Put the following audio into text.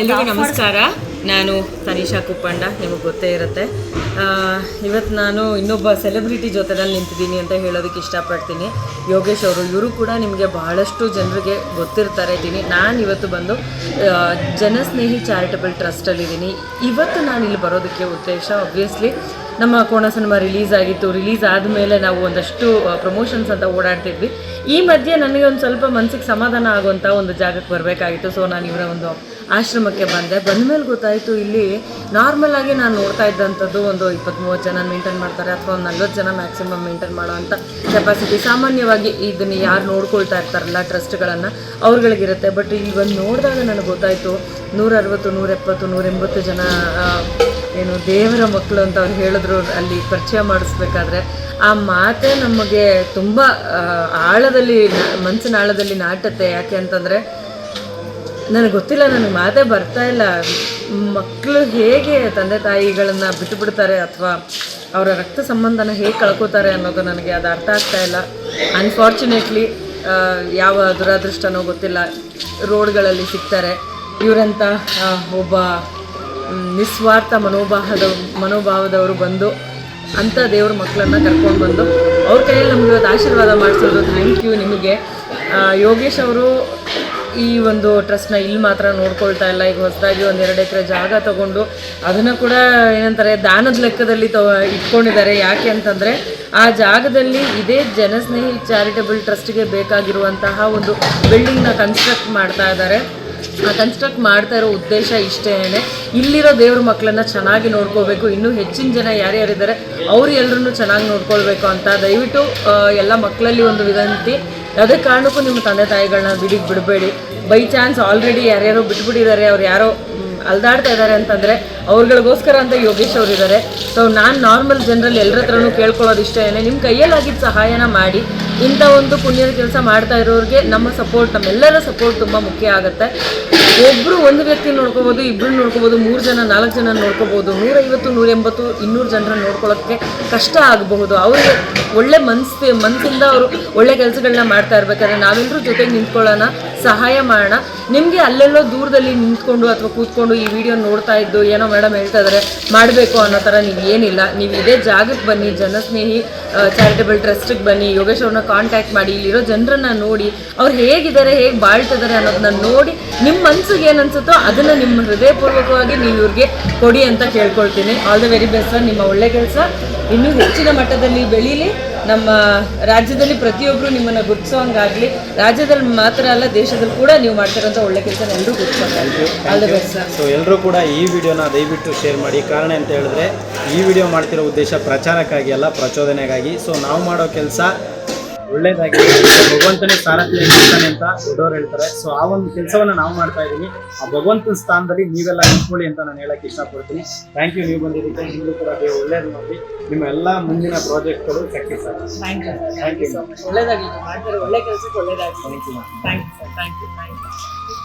ಎಲ್ರಿಗೂ ನಮಸ್ಕಾರ. ನಾನು ತನಿಷಾ ಕುಪ್ಪಂಡ, ನಿಮಗೆ ಗೊತ್ತೇ ಇರುತ್ತೆ. ಇವತ್ತು ನಾನು ಇನ್ನೊಬ್ಬ ಸೆಲೆಬ್ರಿಟಿ ಜೊತೆನಲ್ಲಿ ನಿಂತಿದ್ದೀನಿ ಅಂತ ಹೇಳೋದಕ್ಕೆ ಇಷ್ಟಪಡ್ತೀನಿ. ಯೋಗೇಶ್ ಅವರು, ಇವರು ಕೂಡ ನಿಮಗೆ ಬಹಳಷ್ಟು ಜನರಿಗೆ ಗೊತ್ತಿರ್ತಾರೆ ಇದ್ದೀನಿ. ನಾನು ಇವತ್ತು ಬಂದು ಜನಸ್ನೇಹಿ ಚಾರಿಟಬಲ್ ಟ್ರಸ್ಟಲ್ಲಿದ್ದೀನಿ ಇವತ್ತು ನಾನು ಇಲ್ಲಿ ಬರೋದಕ್ಕೆ ಉದ್ದೇಶ ಒಬ್ವಿಯಸ್ಲಿ ನಮ್ಮ ಕೋಣ ಸಿನಿಮಾ ರಿಲೀಸ್ ಆಗಿತ್ತು. ರಿಲೀಸ್ ಆದಮೇಲೆ ನಾವು ಒಂದಷ್ಟು ಪ್ರಮೋಷನ್ಸ್ ಅಂತ ಓಡಾಡ್ತಿದ್ವಿ. ಈ ಮಧ್ಯೆ ನನಗೆ ಒಂದು ಸ್ವಲ್ಪ ಮನಸ್ಸಿಗೆ ಸಮಾಧಾನ ಆಗುವಂಥ ಒಂದು ಜಾಗಕ್ಕೆ ಬರಬೇಕಾಗಿತ್ತು. ಸೊ ನಾನು ಇವರ ಒಂದು ಆಶ್ರಮಕ್ಕೆ ಬಂದೆ. ಬಂದಮೇಲೆ ಗೊತ್ತಾಯಿತು ಇಲ್ಲಿ ನಾರ್ಮಲ್ ಆಗಿ ನಾನು ನೋಡ್ತಾ ಇದ್ದಂಥದ್ದು ಒಂದು ಇಪ್ಪತ್ತ್ ಮೂವತ್ತು ಜನ ಮೇಂಟೈನ್ ಮಾಡ್ತಾರೆ ಅಥವಾ ಒಂದು ನಲ್ವತ್ತು ಜನ ಮ್ಯಾಕ್ಸಿಮಮ್ ಮೇಂಟೈನ್ ಮಾಡೋವಂಥ ಕೆಪಾಸಿಟಿ ಸಾಮಾನ್ಯವಾಗಿ ಇದನ್ನು ಯಾರು ನೋಡ್ಕೊಳ್ತಾ ಇರ್ತಾರಲ್ಲ ಟ್ರಸ್ಟ್ಗಳನ್ನು ಅವ್ರುಗಳಿಗಿರುತ್ತೆ. ಬಟ್ ಇಲ್ಲಿ ಬಂದು ನೋಡಿದಾಗ ನನಗೆ ಗೊತ್ತಾಯಿತು ನೂರ ಅರವತ್ತು ನೂರ ಎಪ್ಪತ್ತು ಜನ ಏನು ದೇವರ ಮಕ್ಕಳು ಅಂತ ಅವ್ರು ಹೇಳಿದ್ರು ಅಲ್ಲಿ ಪರಿಚಯ ಮಾಡಿಸ್ಬೇಕಾದ್ರೆ ಆ ಮಾತೇ ನಮಗೆ ತುಂಬ ಆಳದಲ್ಲಿ ಮನಸ್ಸಿನ ಆಳದಲ್ಲಿ ನಾಟುತ್ತೆ. ಯಾಕೆ ಅಂತಂದರೆ ನನಗೆ ಗೊತ್ತಿಲ್ಲ, ನನಗೆ ಮಾತೇ ಬರ್ತಾ ಇಲ್ಲ. ಮಕ್ಕಳು ಹೇಗೆ ತಂದೆ ತಾಯಿಗಳನ್ನು ಬಿಟ್ಟು ಬಿಡ್ತಾರೆ ಅಥವಾ ಅವರ ರಕ್ತ ಸಂಬಂಧನ ಹೇಗೆ ಕಳ್ಕೊತಾರೆ ಅನ್ನೋದು ನನಗೆ ಅದು ಅರ್ಥ ಆಗ್ತಾ ಇಲ್ಲ. ಅನ್ಫಾರ್ಚುನೇಟ್ಲಿ ಯಾವ ದುರಾದೃಷ್ಟನೋ ಗೊತ್ತಿಲ್ಲ. ರೋಡ್ಗಳಲ್ಲಿ ಸಿಗ್ತಾರೆ. ಇವರಂತ ಒಬ್ಬ ನಿಸ್ವಾರ್ಥ ಮನೋಭಾವದ, ಮನೋಭಾವದವರು ಬಂದು ಅಂಥ ದೇವ್ರ ಮಕ್ಕಳನ್ನ ಕರ್ಕೊಂಡು ಬಂದು ಅವ್ರ ಕೈಯಲ್ಲಿ ನಮಗೆ ಇವತ್ತು ಆಶೀರ್ವಾದ ಮಾಡಿಸೋದು ಥ್ಯಾಂಕ್ ಯು ನಿಮಗೆ. ಯೋಗೇಶ್ ಅವರು ಈ ಒಂದು ಟ್ರಸ್ಟ್ನ ಇಲ್ಲಿ ಮಾತ್ರ ನೋಡ್ಕೊಳ್ತಾ ಇಲ್ಲ. ಈಗ ಹೊಸದಾಗಿ ಒಂದು ಎರಡು ಎಕರೆ ಜಾಗ ತಗೊಂಡು ಅದನ್ನು ಕೂಡ ಏನಂತಾರೆ, ದಾನದ ಲೆಕ್ಕದಲ್ಲಿ ತೊ, ಇಟ್ಕೊಂಡಿದ್ದಾರೆ. ಯಾಕೆ ಅಂತಂದರೆ ಆ ಜಾಗದಲ್ಲಿ ಇದೇ ಜನಸ್ನೇಹಿ ಚಾರಿಟಬಲ್ ಟ್ರಸ್ಟ್ಗೆ ಬೇಕಾಗಿರುವಂತಹ ಒಂದು ಬಿಲ್ಡಿಂಗ್ನ ಕನ್ಸ್ಟ್ರಕ್ಟ್ ಮಾಡ್ತಾ ಇದ್ದಾರೆ. ಆ ಕನ್ಸ್ಟ್ರಕ್ಟ್ ಮಾಡ್ತಾ ಇರೋ ಉದ್ದೇಶ ಇಷ್ಟೇನೆ. ಇಲ್ಲಿರೋ ದೇವ್ರ ಮಕ್ಕಳನ್ನ ಚೆನ್ನಾಗಿ ನೋಡ್ಕೋಬೇಕು. ಇನ್ನೂ ಹೆಚ್ಚಿನ ಜನ ಯಾರ್ಯಾರಿದ್ದಾರೆ, ಅವ್ರು ಎಲ್ಲರನ್ನೂ ಚೆನ್ನಾಗಿ ನೋಡ್ಕೊಳ್ಬೇಕು ಅಂತ. ದಯವಿಟ್ಟು ಎಲ್ಲ ಮಕ್ಕಳಲ್ಲಿ ಒಂದು ವಿನಂತಿ. ಯಾವುದೇ ಕಾರಣಕ್ಕೂ ನಿಮ್ಮ ತಂದೆ ತಾಯಿಗಳನ್ನ ಬಿಡಿಗೆ ಬಿಡಬೇಡಿ. ಬೈ ಚಾನ್ಸ್ ಆಲ್ರೆಡಿ ಯಾರ್ಯಾರೋ ಬಿಟ್ಬಿಟ್ಟಿದ್ದಾರೆ ಅವ್ರು ಯಾರೋ ಅಲ್ದಾಡ್ತಾ ಇದ್ದಾರೆ ಅಂತಂದರೆ ಅವ್ರುಗಳಿಗೋಸ್ಕರ ಅಂತ ಯೋಗೇಶ್ ಅವರು ಇದ್ದಾರೆ ಸೊ ನಾನು ನಾರ್ಮಲ್ ಜನರಲ್ಲಿ ಎಲ್ಲರ ಹತ್ರನೂ ಕೇಳ್ಕೊಳ್ಳೋದು ಇಷ್ಟ ಏನೇ ನಿಮ್ಮ ಕೈಯಲ್ಲಾಗಿದ್ದ ಸಹಾಯನ ಮಾಡಿ, ಇಂಥ ಒಂದು ಪುಣ್ಯದ ಕೆಲಸ ಮಾಡ್ತಾ ಇರೋರಿಗೆ ನಮ್ಮ ಸಪೋರ್ಟ್ ನಮ್ಮೆಲ್ಲರ ಸಪೋರ್ಟ್ ತುಂಬ ಮುಖ್ಯ ಆಗುತ್ತೆ. ಒಬ್ಬರು ಒಂದು ವ್ಯಕ್ತಿ ನೋಡ್ಕೋಬೋದು ಇಬ್ಬರು ನೋಡ್ಕೋಬೋದು, ಮೂರು ಜನ, ನಾಲ್ಕು ಜನ ನೋಡ್ಕೋಬೋದು, ನೂರೈವತ್ತು ನೂರ ಎಂಬತ್ತು ಇನ್ನೂರು ಜನರನ್ನ ನೋಡ್ಕೊಳ್ಳೋಕ್ಕೆ ಕಷ್ಟ ಆಗಬಹುದು. ಅವ್ರಿಗೆ ಒಳ್ಳೆ ಮನಸ್ಸು ಮನಸ್ಸಿಂದ ಅವರು ಒಳ್ಳೆ ಕೆಲಸಗಳನ್ನ ಮಾಡ್ತಾ ಇರ್ಬೇಕಾದ್ರೆ ನಾವೆಲ್ಲರೂ ಜೊತೆಗೆ ನಿಂತ್ಕೊಳ್ಳೋಣ. ಸಹಾಯ ಮಾಡೋಣ. ನಿಮಗೆ ಅಲ್ಲೆಲ್ಲೋ ದೂರದಲ್ಲಿ ನಿಂತ್ಕೊಂಡು ಅಥವಾ ಕೂತ್ಕೊಂಡು ಈ ವಿಡಿಯೋ ನೋಡ್ತಾ ಇದ್ದು ಏನೋ ಮೇಡಮ್ ಹೇಳ್ತಾ ಇದ್ದಾರೆ ಮಾಡಬೇಕು ಅನ್ನೋ ಥರ ನೀವು ಏನಿಲ್ಲ. ನೀವು ಇದೇ ಜಾಗಕ್ಕೆ ಬನ್ನಿ, ಜನಸ್ನೇಹಿ ಚಾರಿಟಬಲ್ ಟ್ರಸ್ಟಿಗೆ ಬನ್ನಿ, ಯೋಗೇಶ್ ಅವ್ರನ್ನ ಕಾಂಟ್ಯಾಕ್ಟ್ ಮಾಡಿ. ಇಲ್ಲಿರೋ ಜನರನ್ನ ನೋಡಿ, ಅವ್ರು ಹೇಗಿದ್ದಾರೆ, ಹೇಗೆ ಬಾಳ್ತಿದ್ದಾರೆ ಅನ್ನೋದನ್ನ ನೋಡಿ ನಿಮ್ಮ ಮನಸ್ಸಿಗೆ ಏನು ಅನ್ಸುತ್ತೋ ಅದನ್ನು ನಿಮ್ಮ ಹೃದಯಪೂರ್ವಕವಾಗಿ ನೀವು ಇವ್ರಿಗೆ ಕೊಡಿ ಅಂತ ಕೇಳ್ಕೊಳ್ತೀನಿ. All the very best sir, ನಿಮ್ಮ ಒಳ್ಳೆ ಕೆಲಸ. ಇನ್ನೂ ಹೆಚ್ಚಿನ ಮಟ್ಟದಲ್ಲಿ ಬೆಳೀಲಿ. ನಮ್ಮ ರಾಜ್ಯದಲ್ಲಿ ಪ್ರತಿಯೊಬ್ಬರು ನಿಮ್ಮನ್ನು ಗುರುತಿಸೋಂಗಾಗಲಿ ರಾಜ್ಯದಲ್ಲಿ ಮಾತ್ರ ಅಲ್ಲ ದೇಶದಲ್ಲಿ ಕೂಡ ನೀವು ಮಾಡ್ತಿರೋಂಥ ಒಳ್ಳೆ ಕೆಲಸ ಎಲ್ಲರೂ ಗುರುತಿಸೋಂಗಾಗಲಿ ಸೊ ಎಲ್ಲರೂ ಕೂಡ ಈ ವಿಡಿಯೋನ ದಯವಿಟ್ಟು ಶೇರ್ ಮಾಡಿ. ಕಾರಣ ಅಂತ ಹೇಳಿದ್ರೆ ಈ ವಿಡಿಯೋ ಮಾಡ್ತಿರೋ ಉದ್ದೇಶ ಪ್ರಚಾರಕ್ಕಾಗಿ ಅಲ್ಲ ಪ್ರಚೋದನೆಗಾಗಿ. ಸೊ ನಾವು ಮಾಡೋ ಕೆಲಸ ಒಳ್ಳೇದಾಗಿ ಭಗವಂತನೇ ಸಾರಥ್ಯ ಇರ್ತಾನೆ ಅಂತ ದೊಡ್ಡವರು ಹೇಳ್ತಾರೆ. ಸೊ ಆ ಒಂದು ಕೆಲಸವನ್ನ ನಾವು ಮಾಡ್ತಾ ಇದ್ದೀವಿ ಆ ಭಗವಂತನ ಸ್ಥಾನದಲ್ಲಿ ನೀವೆಲ್ಲ ನಿಂತ್ಕೊಳ್ಳಿ ಅಂತ ನಾನು ಹೇಳಕ್ ಇಷ್ಟಪಡ್ತೀನಿ. ಥ್ಯಾಂಕ್ ಯು ನೀವು ಬಂದಿದ್ದಕ್ಕೆ. ನಿಮಗೂ ಕೂಡ ಅದೇ ಒಳ್ಳೇದು ಮಾಡಿ. ನಿಮ್ಮ ಎಲ್ಲ ಮುಂದಿನ ಪ್ರಾಜೆಕ್ಟ್ಗಳು ಸಕ್ಸಸ್ ಆಗುತ್ತೆ. ಥ್ಯಾಂಕ್ ಯು ಥ್ಯಾಂಕ್ ಯು ಒಳ್ಳೇದಾಗಿ ಮಾಡ್ತಾರೆ. ಒಳ್ಳೆ ಕೆಲಸಕ್ಕೆ ಒಳ್ಳೇದಾಗಿ thank you thank you sir thank you thank you